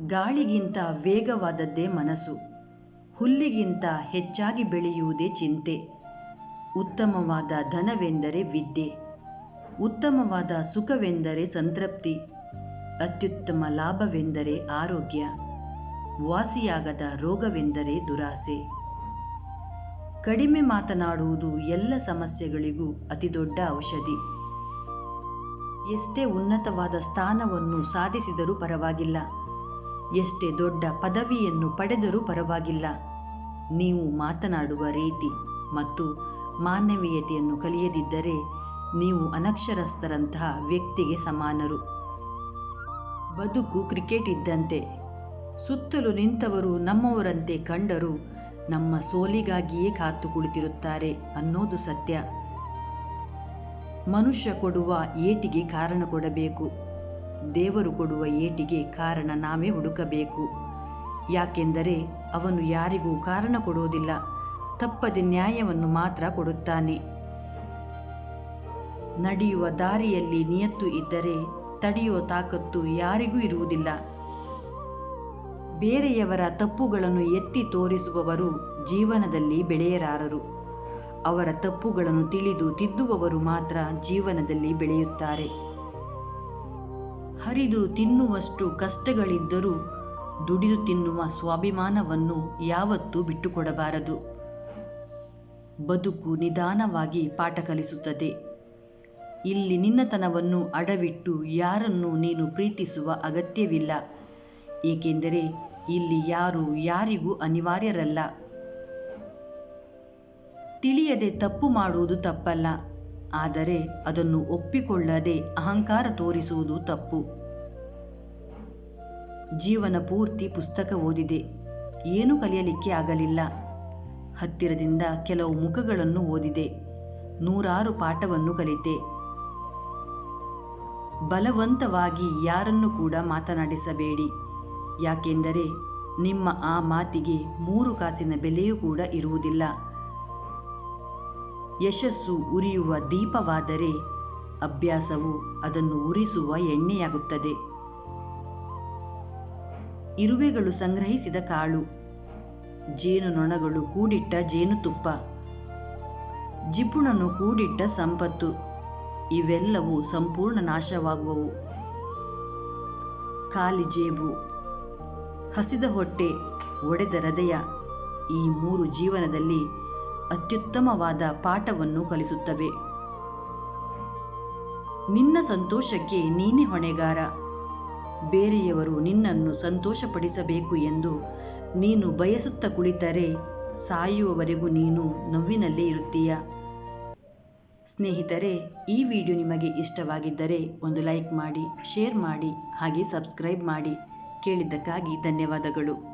ಗಾಳಿಗಿಂತ ವೇಗವಾದದ್ದೇ ಮನಸ್ಸು, ಹುಲ್ಲಿಗಿಂತ ಹೆಚ್ಚಾಗಿ ಬೆಳೆಯುವುದೇ ಚಿಂತೆ. ಉತ್ತಮವಾದ ಧನವೆಂದರೆ ವಿದ್ಯೆ, ಉತ್ತಮವಾದ ಸುಖವೆಂದರೆ ಸಂತೃಪ್ತಿ, ಅತ್ಯುತ್ತಮ ಲಾಭವೆಂದರೆ ಆರೋಗ್ಯ, ವಾಸಿಯಾಗದ ರೋಗವೆಂದರೆ ದುರಾಸೆ. ಕಡಿಮೆ ಮಾತನಾಡುವುದು ಎಲ್ಲ ಸಮಸ್ಯೆಗಳಿಗೂ ಅತಿದೊಡ್ಡ ಔಷಧಿ. ಎಷ್ಟೇ ಉನ್ನತವಾದ ಸ್ಥಾನವನ್ನು ಸಾಧಿಸಿದರೂ ಪರವಾಗಿಲ್ಲ. ಎಷ್ಟೇ ದೊಡ್ಡ ಪದವಿಯನ್ನು ಪಡೆದರೂ ಪರವಾಗಿಲ್ಲ. ನೀವು ಮಾತನಾಡುವ ರೀತಿ ಮತ್ತು ಮಾನವೀಯತೆಯನ್ನು ಕಲಿಯದಿದ್ದರೆ ನೀವು ಅನಕ್ಷರಸ್ಥರಂತಹ ವ್ಯಕ್ತಿಗೆ ಸಮಾನರು. ಬದುಕು ಕ್ರಿಕೆಟ್ ಇದ್ದಂತೆ. ಸುತ್ತಲೂ ನಿಂತವರು ನಮ್ಮವರಂತೆ ಕಂಡರು ನಮ್ಮ ಸೋಲಿಗಾಗಿಯೇ ಕಾತು ಕುಳಿತಿರುತ್ತಾರೆ ಅನ್ನೋದು ಸತ್ಯ. ಮನುಷ್ಯ ಕೊಡುವ ಏಟಿಗೆ ಕಾರಣ ಕೊಡಬೇಕು. ದೇವರು ಕೊಡುವ ಏಟಿಗೆ ಕಾರಣ ನಾವೇ ಹುಡುಕಬೇಕು. ಯಾಕೆಂದರೆ ಅವನು ಯಾರಿಗೂ ಕಾರಣ ಕೊಡೋದಿಲ್ಲ ತಪ್ಪದೆ ನ್ಯಾಯವನ್ನು ಮಾತ್ರ ಕೊಡುತ್ತಾನೆ. ನಡೆಯುವ ದಾರಿಯಲ್ಲಿ ನಿಯತ್ತು ಇದ್ದರೆ ತಡೆಯುವ ತಾಕತ್ತು ಯಾರಿಗೂ ಇರುವುದಿಲ್ಲ. ಬೇರೆಯವರ ತಪ್ಪುಗಳನ್ನು ಎತ್ತಿ ತೋರಿಸುವವರು ಜೀವನದಲ್ಲಿ ಬೆಳೆಯರಾರರು. ಅವರ ತಪ್ಪುಗಳನ್ನು ತಿಳಿದು ತಿದ್ದುವವರು ಮಾತ್ರ ಜೀವನದಲ್ಲಿ ಬೆಳೆಯುತ್ತಾರೆ. ಹರಿದು ತಿನ್ನುವಷ್ಟು ಕಷ್ಟಗಳಿದ್ದರೂ ದುಡಿದು ತಿನ್ನುವ ಸ್ವಾಭಿಮಾನವನ್ನು ಯಾವತ್ತೂ ಬಿಟ್ಟುಕೊಡಬಾರದು. ಬದುಕು ನಿಧಾನವಾಗಿ ಪಾಠ ಕಲಿಸುತ್ತದೆ. ಇಲ್ಲಿ ನಿನ್ನತನವನ್ನು ಅಡವಿಟ್ಟು ಯಾರನ್ನು ನೀನು ಪ್ರೀತಿಸುವ ಅಗತ್ಯವಿಲ್ಲ. ಏಕೆಂದರೆ ಇಲ್ಲಿ ಯಾರು ಯಾರಿಗೂ ಅನಿವಾರ್ಯರಲ್ಲ. ತಿಳಿಯದೆ ತಪ್ಪು ಮಾಡುವುದು ತಪ್ಪಲ್ಲ. ಆದರೆ ಅದನ್ನು ಒಪ್ಪಿಕೊಳ್ಳದೆ ಅಹಂಕಾರ ತೋರಿಸುವುದು ತಪ್ಪು. ಜೀವನ ಪೂರ್ತಿ ಪುಸ್ತಕ ಓದಿದೆ. ಏನೂ ಕಲಿಯಲಿಕ್ಕೆ ಆಗಲಿಲ್ಲ. ಹತ್ತಿರದಿಂದ ಕೆಲವು ಮುಖಗಳನ್ನು ಓದಿದೆ. ನೂರಾರು ಪಾಠವನ್ನು ಕಲಿತೆ. ಬಲವಂತವಾಗಿ ಯಾರನ್ನು ಕೂಡ ಮಾತನಾಡಿಸಬೇಡಿ. ಯಾಕೆಂದರೆ ನಿಮ್ಮ ಆ ಮಾತಿಗೆ ಮೂರು ಕಾಸಿನ ಬೆಲೆಯೂ ಕೂಡ ಇರುವುದಿಲ್ಲ. ಯಶಸ್ಸು ಉರಿಯುವ ದೀಪವಾದರೆ ಅಭ್ಯಾಸವು ಅದನ್ನು ಉರಿಸುವ ಎಣ್ಣೆಯಾಗುತ್ತದೆ. ಇರುವೆಗಳು ಸಂಗ್ರಹಿಸಿದ ಕಾಳು, ಜೇನುನೊಣಗಳು ಕೂಡಿಟ್ಟ ಜೇನುತುಪ್ಪ, ಜಿಪುಣನು ಕೂಡಿಟ್ಟ ಸಂಪತ್ತು, ಇವೆಲ್ಲವೂ ಸಂಪೂರ್ಣ ನಾಶವಾಗುವವು. ಖಾಲಿ ಜೇಬು, ಹಸಿದ ಹೊಟ್ಟೆ, ಒಡೆದ ಹೃದಯ, ಈ ಮೂರು ಜೀವನದಲ್ಲಿ ಅತ್ಯುತ್ತಮವಾದ ಪಾಠವನ್ನು ಕಲಿಸುತ್ತವೆ. ನಿನ್ನ ಸಂತೋಷಕ್ಕೆ ನೀನೇ ಹೊಣೆಗಾರ. ಬೇರೆಯವರು ನಿನ್ನನ್ನು ಸಂತೋಷಪಡಿಸಬೇಕು ಎಂದು ನೀನು ಬಯಸುತ್ತಾ ಕುಳಿತರೆ ಸಾಯುವವರೆಗೂ ನೀನು ನೋವಿನಲ್ಲೇ ಇರುತ್ತೀಯ. ಸ್ನೇಹಿತರೆ, ಈ ವಿಡಿಯೋ ನಿಮಗೆ ಇಷ್ಟವಾಗಿದ್ದರೆ ಒಂದು ಲೈಕ್ ಮಾಡಿ, ಶೇರ್ ಮಾಡಿ, ಹಾಗೆ ಸಬ್ಸ್ಕ್ರೈಬ್ ಮಾಡಿ ಕೇಳಿದ್ದಕ್ಕಾಗಿ ಧನ್ಯವಾದಗಳು.